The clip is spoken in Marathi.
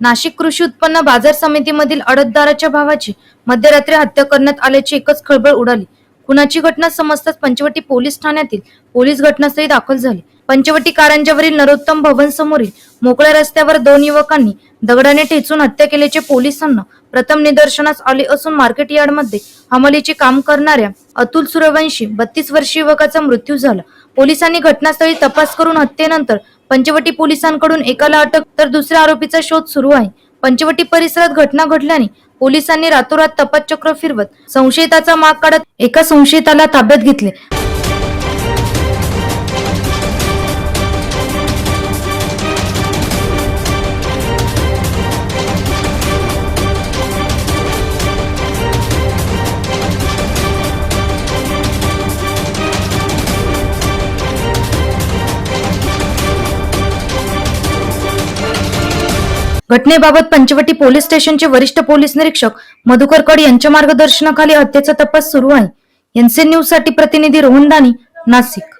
नाशिक कृषी उत्पन्न बाजार समितीमधील अडतदाराच्या भावाची मध्यरात्री हत्या करण्यात आल्याची एकच खळबळ उडाली. खुनाची घटना समजताच पंचवटी पोलीस ठाण्यातील पोलीस घटनास्थळी दाखल झाली. पंचवटी कारंजावरील नरोत्तम भवन समोरील मोकळ्या रस्त्यावर दोन युवकांनी दगडाने ठेचून हत्या केल्याचे पोलिसांना प्रथम निदर्शनास आले असून मार्केट यार्डमध्ये हमालीचे काम करणाऱ्या अतुल सूर्यवंशी बत्तीस वर्षीय युवकाचा मृत्यू झाला. पोलिसांनी घटनास्थळी तपास करून हत्येनंतर पंचवटी पोलिसांकडून एकाला अटक तर दुसऱ्या आरोपीचा शोध सुरू आहे. पंचवटी परिसरात घटना घडल्याने पोलिसांनी रातोरात तपास चक्र फिरवत संशयिताचा माग काढत एका संशयिताला ताब्यात घेतले. घटनेबाबत पंचवटी पोलीस स्टेशनचे वरिष्ठ पोलीस निरीक्षक मधुकर कड यांच्या मार्गदर्शनाखाली हत्येचा तपास सुरू आहे. एनसीएन न्यूजसाठी प्रतिनिधी रोहन दानी नाशिक.